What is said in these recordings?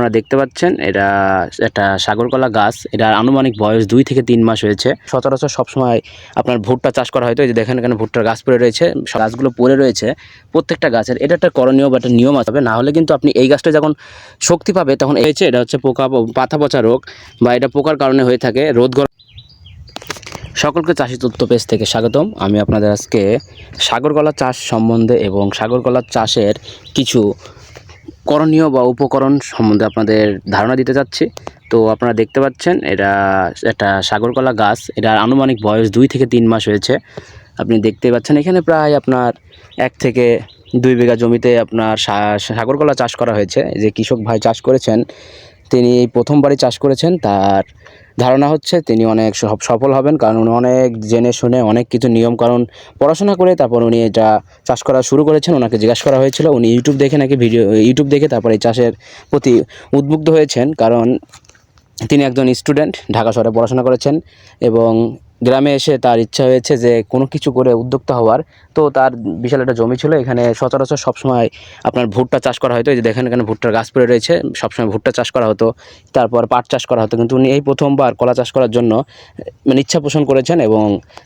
আপনারা দেখতে পাচ্ছেন, এটা একটা সাগরকলা গাছ। এটা আনুমানিক বয়স দুই থেকে তিন মাস হয়েছে। সচরাচর সবসময় আপনার ভুট্টা চাষ করা হয়তো এই যে দেখেন এখানে ভুট্টার গাছ পড়ে রয়েছে গাছগুলো পড়ে রয়েছে, প্রত্যেকটা গাছের। এটা একটা করণীয় বা একটা নিয়ম আসবে না হলে কিন্তু আপনি এই গাছটা যখন শক্তি পাবে, তখন যে এটা হচ্ছে পোকা পাতা পচা রোগ বা এটা পোকার কারণে হয়ে থাকে রোদ গরম। সকলকে চাষি তথ্য পেজ থেকে স্বাগতম। আমি আপনাদের আজকে সাগরকলা চাষ সম্বন্ধে এবং সাগরকলা চাষের কিছু করণীয় বা উপকরণ সম্বন্ধে আপনাদের ধারণা দিতে চাচ্ছি। তো আপনারা দেখতে পাচ্ছেন, এটা একটা সাগরকলা গাছ। এটার আনুমানিক বয়স দুই থেকে তিন মাস হয়েছে। আপনি দেখতে পাচ্ছেন, এখানে প্রায় আপনার এক থেকে দুই বিঘা জমিতে আপনার সাগরকলা চাষ করা হয়েছে। যে কৃষক ভাই চাষ করেছেন, তিনি প্রথমবারই চাষ করেছেন। তার ধারণা হচ্ছে তিনি অনেক সফ- সফল হবেন, কারণ উনি অনেক জেনে শুনে অনেক কিছু নিয়ম কারণ পড়াশোনা করে তারপর উনি এটা চাষ করা শুরু করেছেন, ওনাকে জিজ্ঞাসা করা হয়েছিল। উনি ইউটিউব দেখে নাকি ভিডিও ইউটিউব দেখে তারপর এই চাষের প্রতি উদ্বুদ্ধ হয়েছেন, কারণ তিনি একজন স্টুডেন্ট ঢাকা শহরে পড়াশোনা করেছেন এবং গ্রামে এসে তার ইচ্ছা হয়েছে যে কোনো কিছু করে উদ্যোক্তা হওয়ার। তো তার বিশাল একটা জমি ছিল, এখানে সচরাচর সবসময় আপনার ভুট্টা চাষ করা হতো এই যে দেখেন এখানে ভুট্টার গাছ পড়ে রয়েছে, সবসময় ভুট্টা চাষ করা হতো, তারপর পাট চাষ করা হতো। কিন্তু উনি এই প্রথমবার কলা চাষ করার জন্য মানে ইচ্ছা পোষণ করেছেন এবং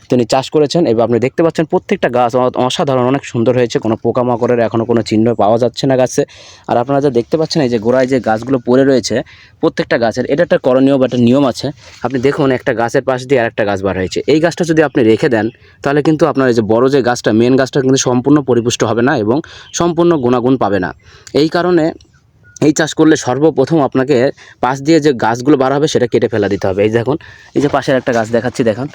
তিনি চাষ করেছেন। এবং আপনি দেখতে পাচ্ছেন প্রত্যেকটা গাছ অসাধারণ, অনেক সুন্দর হয়েছে, কোনো পোকামাকড়ের এখনও কোনো চিহ্ন পাওয়া যাচ্ছে না গাছে। আর আপনারা যা দেখতে পাচ্ছেন, এই যে গোড়ায় যে গাছগুলো পড়ে রয়েছে, প্রত্যেকটা গাছের, এটা একটা করণীয় বা একটা নিয়ম আছে। আপনি দেখুন একটা গাছের পাশ দিয়ে আরেকটা গাছ বার হয়েছে এই গাছটা যদি আপনি রেখে দেন, তাহলে কিন্তু আপনার এই যে বড়ো যে গাছটা মেন গাছটা কিন্তু সম্পূর্ণ পরিপুষ্ট হবে না এবং সম্পূর্ণ গুণাগুণ পাবে না। এই কারণে এই চাষ করলে সর্বপ্রথম আপনাকে পাশ দিয়ে যে গাছগুলো বার হবে, সেটা কেটে ফেলা দিতে হবে। এই দেখুন, এই যে পাশের একটা গাছ দেখাচ্ছি, দেখুন।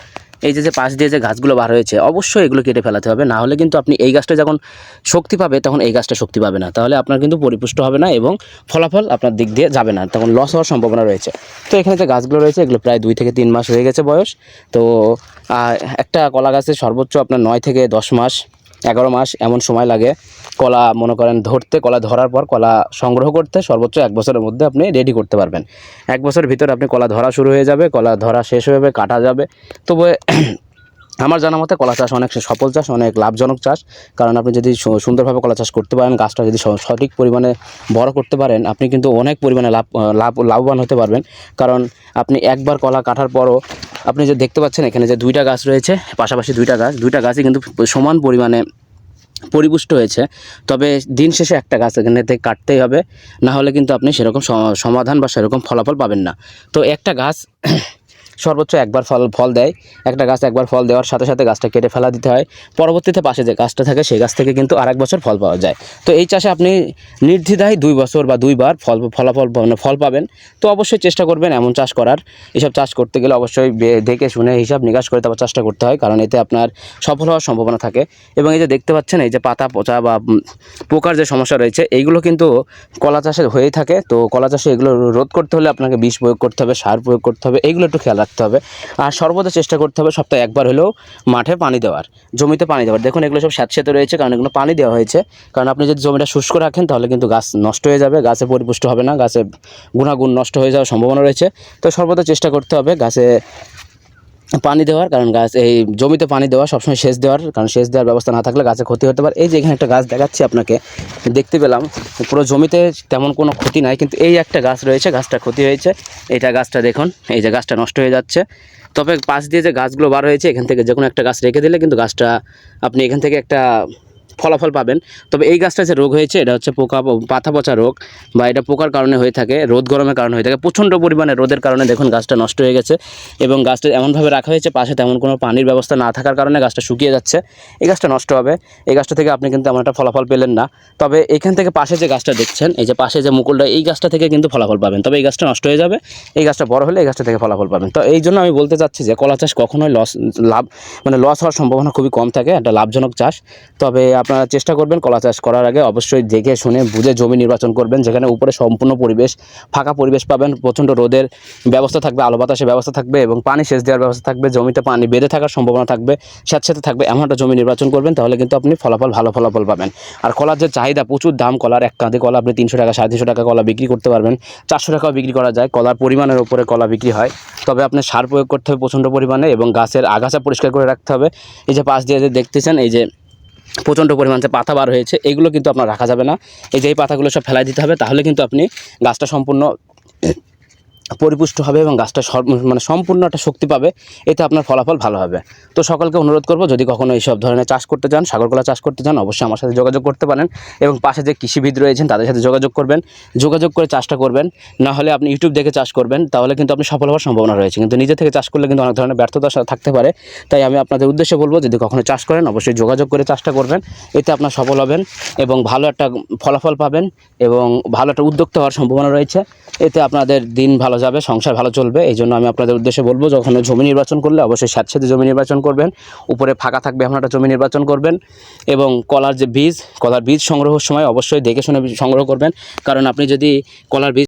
এই যে যে পাশ দিয়ে যে গাছগুলো বার হয়েছে, অবশ্যই এগুলো কেটে ফেলাতে হবে। না হলে কিন্তু আপনি এই গাছটা যখন শক্তি পাবে, তখন এই গাছটা শক্তি পাবে না। তাহলে আপনার কিন্তু পরিপুষ্ট হবে না এবং ফলাফল আপনার দিক দিয়ে যাবে না, তখন লস হওয়ার সম্ভাবনা রয়েছে। তো এখানে যে গাছগুলো রয়েছে, এগুলো প্রায় দুই থেকে তিন মাস হয়ে গেছে বয়স। তো একটা কলা গাছে সর্বোচ্চ আপনার নয় থেকে দশ মাস। এগারো মাস এমন সময় লাগে, কলা মনে করেন ধরতে, কলা ধরার পর কলা সংগ্রহ করতে সর্বোচ্চ এক বছরের মধ্যে আপনি রেডি করতে পারবেন। এক বছরের ভিতরে আপনি কলা ধরা শুরু হয়ে যাবে, কলা ধরা শেষ হয়ে যাবে, কাটা যাবে। তবে আমার জানা মতে কলা চাষ অনেক সফল চাষ, অনেক লাভজনক চাষ। কারণ আপনি যদি সুন্দরভাবে কলা চাষ করতে পারেন, গাছটা যদি সঠিক পরিমাণে বড় করতে পারেন, আপনি কিন্তু অনেক পরিমাণে লাভ লাভ, লাভবান হতে পারবেন। কারণ আপনি একবার কলা কাটার পরও আপনি যে দেখতে পাচ্ছেন, এখানে যে দুইটা গাছ রয়েছে, পাশাপাশি দুইটা গাছ, দুইটা গাছই কিন্তু সমান পরিমাণে পরিপুষ্ট হয়েছে। তবে দিন শেষে একটা গাছ এখানে থেকে কাটতেই হবে, না হলে কিন্তু আপনি সেরকম সমাধান বা সেরকম ফলাফল পাবেন না। তো একটা গাছ সর্বোচ্চ একবার ফল ফল দেয়। একটা গাছ একবার ফল দেওয়ার সাথে সাথে গাছটা কেটে ফেলা দিতে হয়। পরবর্তীতে পাশে যে গাছটা থাকে, সেই গাছ থেকে কিন্তু আরেক বছর ফল পাওয়া যায়। তো এই চাষে আপনি নির্দ্বিধায় দুই বছর বা দুইবার ফল, ফলাফল মানে ফল পাবেন। তো অবশ্যই চেষ্টা করবেন এমন চাষ করার। এসব চাষ করতে গেলে অবশ্যই দেখে শুনে হিসাব নিকাশ করে তারপর চাষটা করতে হয়, কারণ এতে আপনার সফল হওয়ার সম্ভাবনা থাকে। এবং এই যে দেখতে পাচ্ছেন, এই যে পাতা, পচা বা পোকার যে সমস্যা রয়েছে, এইগুলো কিন্তু কলা চাষে হয়েই থাকে। তো কলা চাষে এগুলো রোধ করতে হলে আপনাকে বিষ প্রয়োগ করতে হবে, সার প্রয়োগ করতে হবে, এইগুলো একটু খেয়াল রাখতে হবে। আর সর্বদা চেষ্টা করতে হবে সপ্তাহে একবার হলেও মাঠে পানি দেওয়ার, জমিতে পানি দেওয়ার। দেখুন, এগুলো সব স্যাঁত স্যাঁতস্যাঁতে রয়েছে কারণ এগুলো পানি দেওয়া হয়েছে। কারণ আপনি যদি জমিটা শুষ্ক রাখেন তাহলে কিন্তু গাছ নষ্ট হয়ে যাবে, গাছে পরিপুষ্ট হবে না, গাছে গুণাগুণ নষ্ট হয়ে যাওয়ার সম্ভাবনা রয়েছে। তো সর্বদা চেষ্টা করতে হবে গাছে পানি দেওয়ার, কারণ গাছ, এই জমিতে পানি দেওয়া সবসময় সেচ দেওয়ার, কারণ সেচ দেওয়ার ব্যবস্থা না থাকলে গাছে ক্ষতি হতে পারে। এই যে এখানে একটা গাছ দেখাচ্ছি আপনাকে, দেখতে পেলাম, পুরো জমিতে তেমন কোনো ক্ষতি নাই, কিন্তু এই একটা গাছ রয়েছে, গাছটা ক্ষতি হয়েছে। এটা গাছটা দেখুন, এই যে গাছটা নষ্ট হয়ে যাচ্ছে। তবে পাশ দিয়ে যে গাছগুলো বার হয়েছে, এখান থেকে যে কোনো একটা গাছ রেখে দিলে কিন্তু গাছটা আপনি এখান থেকে একটা ফলাফল পাবেন। তবে এই গাছটা যে রোগ হয়েছে, এটা হচ্ছে পোকা, পাতা পচা রোগ বা এটা পোকার কারণে হয়ে থাকে, রোদ গরমের কারণে হয়ে থাকে। প্রচণ্ড পরিমাণে রোদের কারণে দেখুন গাছটা নষ্ট হয়ে গেছে এবং গাছটা এমনভাবে রাখা হয়েছে, পাশে তেমন কোনো পানির ব্যবস্থা না থাকার কারণে গাছটা শুকিয়ে যাচ্ছে। এই গাছটা নষ্ট হবে। এই গাছটা থেকে আপনি কিন্তু তেমন একটা ফলাফল পেলেন না। তবে এখান থেকে পাশে যে গাছটা দেখছেন, এই যে পাশে যে মুকুলটা, এই গাছটা থেকে কিন্তু ফলাফল পাবেন। তবে এই গাছটা নষ্ট হয়ে যাবে। এই গাছটা বড় হলে এই গাছটা থেকে ফলাফল পাবেন। তো এই জন্য আমি বলতে চাচ্ছি যে কলা চাষ কখনোই লস লাভ মানে লস হওয়ার সম্ভাবনা খুবই কম থাকে, একটা লাভজনক চাষ। তবে আপনারা চেষ্টা করবেন কলা চাষ করার আগে অবশ্যই দেখে শুনে বুঝে জমি নির্বাচন করবেন, যেখানে উপরে সম্পূর্ণ পরিবেশ, ফাঁকা পরিবেশ পাবেন, প্রচণ্ড রোদের ব্যবস্থা থাকবে, আলো বাতাসের ব্যবস্থা থাকবে এবং পানি সেচ দেওয়ার ব্যবস্থা থাকবে, জমিতে পানি বেঁধে থাকার সম্ভাবনা থাকবে স্যাঁতস্যাঁতে থাকবে, এমন একটা জমি নির্বাচন করবেন, তাহলে কিন্তু আপনি ফলাফল, ভালো ফলাফল পাবেন। আর কলার যে চাহিদা, প্রচুর দাম কলার, এক কাঁধে কলা আপনি তিনশো টাকা, সাড়ে তিনশো টাকা কলা বিক্রি করতে পারবেন, চারশো টাকাও বিক্রি করা যায়, কলার পরিমাণের উপরে কলা বিক্রি হয়, তবে আপনি সার প্রয়োগ করতে হবে প্রচণ্ড পরিমাণে এবং গাছের আগাছা পরিষ্কার করে রাখতে হবে। এই যে পাশ দিয়ে যে দেখতেছেন, এই যে প্রচণ্ড পরিমাণ যে পাতা বার হয়েছে, এগুলো কিন্তু আপনার রাখা যাবে না। এই যে এই পাতাগুলো সব ফেলাই দিতে হবে, তাহলে কিন্তু আপনি গাছটা সম্পূর্ণ পরিপুষ্ট হবে এবং গাছটা মানে সম্পূর্ণ একটা শক্তি পাবে, এতে আপনার ফলাফল ভালো হবে। তো সকলকে অনুরোধ করব, যদি কখনো এইসব ধরনের চাষ করতে চান, সাগরকলা চাষ করতে চান, অবশ্যই আমার সাথে যোগাযোগ করতে পারেন এবং পাশে যে কৃষিবিদ রয়েছেন, তাদের সাথে যোগাযোগ করবেন, যোগাযোগ করে চাষটা করবেন। না হলে আপনি ইউটিউব দেখে চাষ করবেন, তাহলে কিন্তু আপনি সফল হওয়ার সম্ভাবনা রয়েছে। কিন্তু নিজে থেকে চাষ করলে কিন্তু অনেক ধরনের ব্যর্থতা থাকতে পারে। তাই আমি আপনাদের উদ্দেশ্যে বলব, যদি কখনো চাষ করেন, অবশ্যই যোগাযোগ করে চাষটা করবেন। এতে আপনার সফল হবেন এবং ভালো একটা ফলাফল পাবেন এবং ভালো একটা উদ্যোক্তা হওয়ার সম্ভাবনা রয়েছে। এতে আপনাদের দিন ভালো যাবে, সংসার ভালো চলবে, এই জন্য আমি আপনাদের উদ্দেশ্যে বলব, যখন জমি নির্বাচন করলে অবশ্যই স্যাঁতস্যাঁতে জমি নির্বাচন করবেন, উপরে ফাঁকা থাকবে এমন একটা জমি নির্বাচন করবেন এবং কলার যে বীজ, কলার বীজ সংগ্রহের সময় অবশ্যই দেখে শুনে সংগ্রহ করবেন। কারণ আপনি যদি কলার বীজ